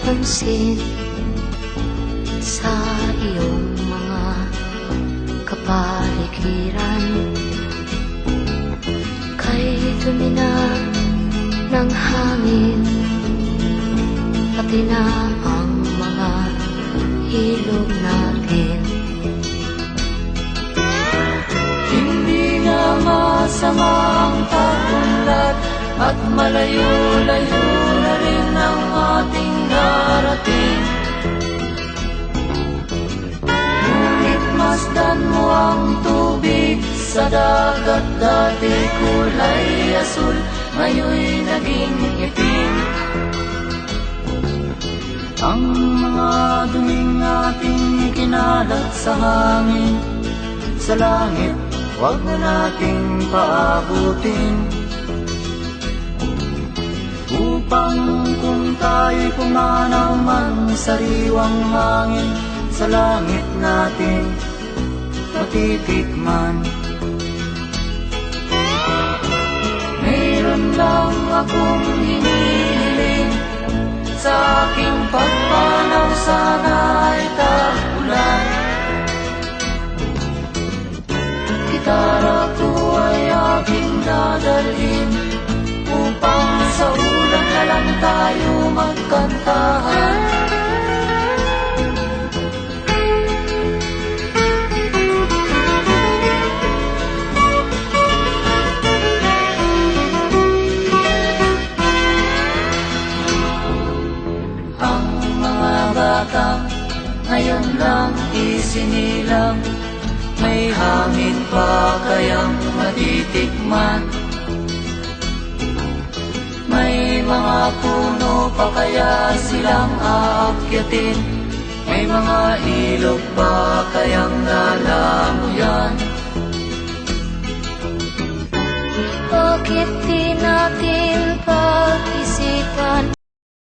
pansin Sa iyong mga kapaligiran. Kay dumi na ng hangin Pati na ang mga ilog natin. Hindi nga masama ang pag-unlad At malayo-layo ang ating narating. Ngunit mo ang tubig sa dagat Dati kulay asul, ngayon'y naging itim Ang mga duming ating sa hangin Sa langit, huwag na nating paabutin Upang kung tayo'y pumanaw man Sariwang hangin sa langit natin Matitikman. Mayroon lang akong hinihiling Sa aking pagpanaw sana ay tagulan Gitara ko ay aking dadalhin Upang batang Ngayon lang isinilang. May hangin pa kayang matitikman. May mga puno pa kaya silang aakyatin? May mga ilog pa kayang lalamuyan Bakit di natin pag-isipan?